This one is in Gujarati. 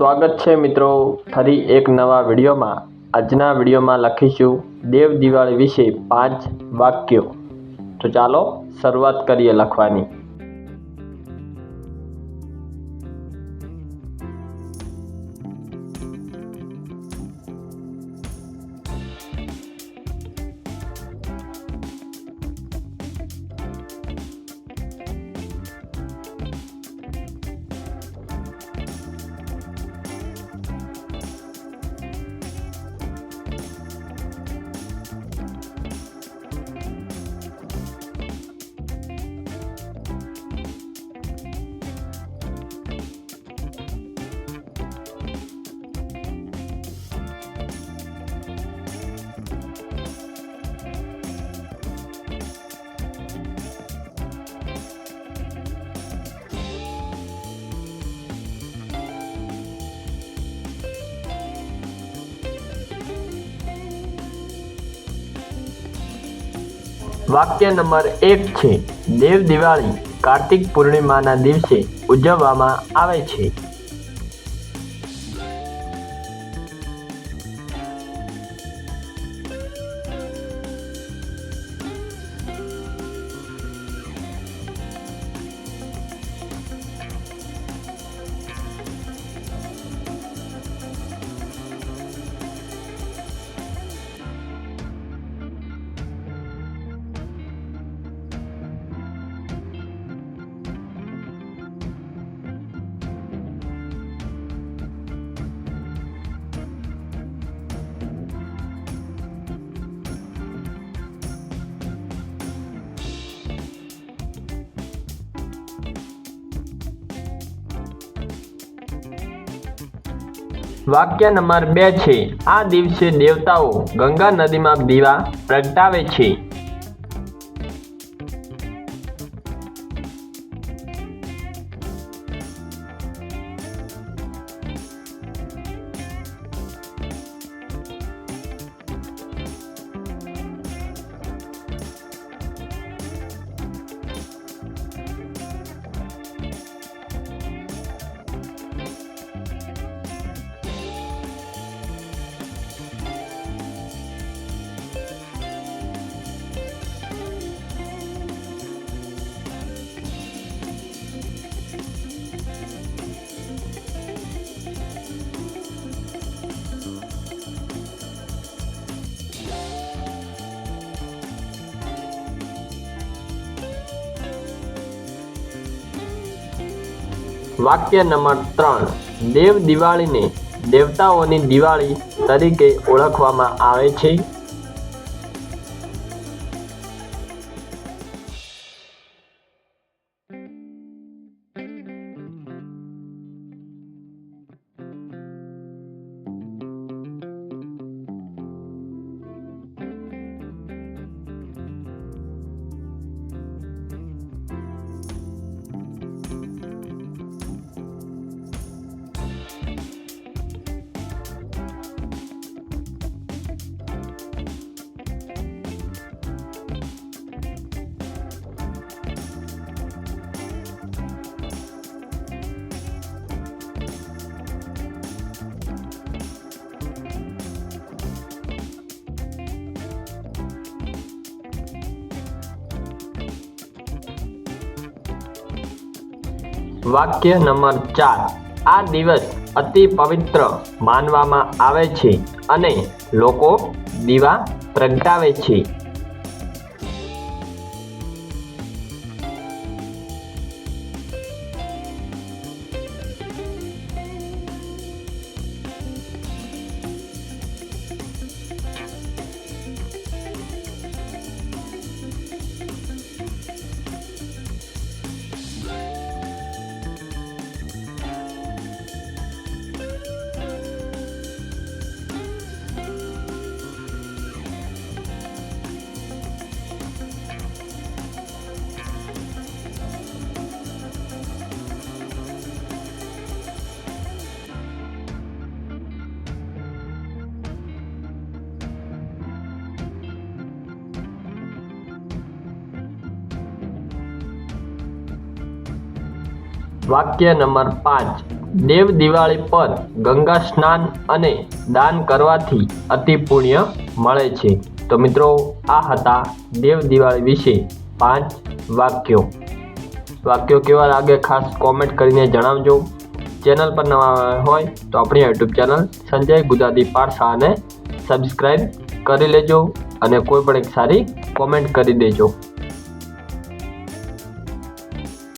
સ્વાગત છે મિત્રો ફરી એક નવા વિડીયોમાં. આજના વિડીયોમાં લખીશું દેવ દિવાળી વિશે પાંચ વાક્યો. તો ચાલો શરૂઆત કરીએ લખવાની. વાક્ય નંબર એક છે દેવ દિવાળી કાર્તિક પૂર્ણિમાના દિવસે ઉજવવામાં આવે છે. વાક્ય નંબર બે છે આ દિવસે દેવતાઓ ગંગા નદીમાં દીવા પ્રગટાવે છે. વાક્ય નંબર ત્રણ દેવ દિવાળીને દેવતાઓની દિવાળી તરીકે ઓળખવામાં આવે છે. વાક્ય નંબર ચાર. આ દિવસ અતિ પવિત્ર માનવામાં આવે છે અને લોકો દીવા પ્રગટાવે છે. વાક્ય નંબર પાંચ. દેવ દિવાળી પર ગંગા સ્નાન અને દાન કરવાથી અતિ પુણ્ય મળે છે. તો મિત્રો, આ હતા દેવ દિવાળી વિશે પાંચ વાક્યો. વાક્યો કેવા લાગે ખાસ કોમેન્ટ કરીને જણાવજો. ચેનલ પર નવા હોય તો આપણી યુટ્યુબ ચેનલ સંજય ગુજરાતી પાઠશાળાને સબસ્ક્રાઈબ કરી લેજો અને કોઈ પણ એક સારી કોમેન્ટ કરી દેજો.